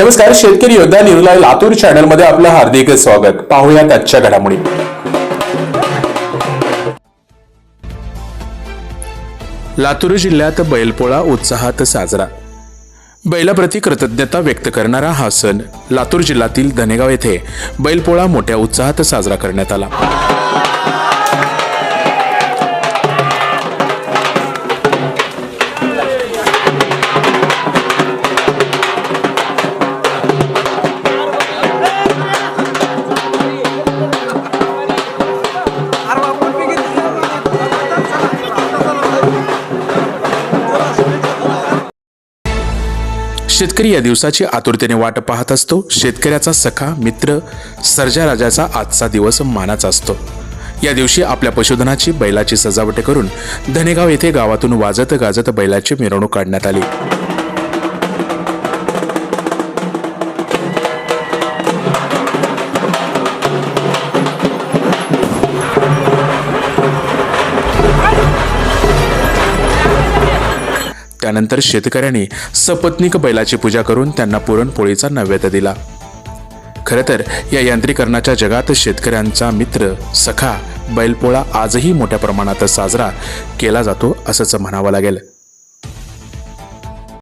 नमस्कार शेतकरी योद्धा न्यूजला लातूर चॅनलमध्ये आपलं हार्दिक स्वागत. पाहूयात आजच्या घडामोडी. लातूर जिल्ह्यात बैलपोळा उत्साहात साजरा. बैलाप्रती कृतज्ञता व्यक्त करणारा हा सण लातूर जिल्ह्यातील धनेगाव येथे बैलपोळा मोठ्या उत्साहात साजरा करण्यात आला. शेतकरी या दिवसाची आतुरतेने वाट पाहत असतो. शेतकऱ्याचा सखा मित्र सर्जा राजाचा आजचा दिवस मानाचा असतो. या दिवशी आपल्या पशुधनाची बैलाची सजावट करून धनेगाव येथे गावातून वाजत गाजत बैलाची मिरवणूक काढण्यात आली. त्यानंतर शेतकऱ्यांनी सपत्नीक बैलाची पूजा करून त्यांना पुरणपोळीचा नैवेद्य दिला. खरं तर या यांत्रिकरणाच्या जगात शेतकऱ्यांचा मित्र सखा बैलपोळा आजही मोठ्या प्रमाणात साजरा केला जातो असंच म्हणावं लागेल.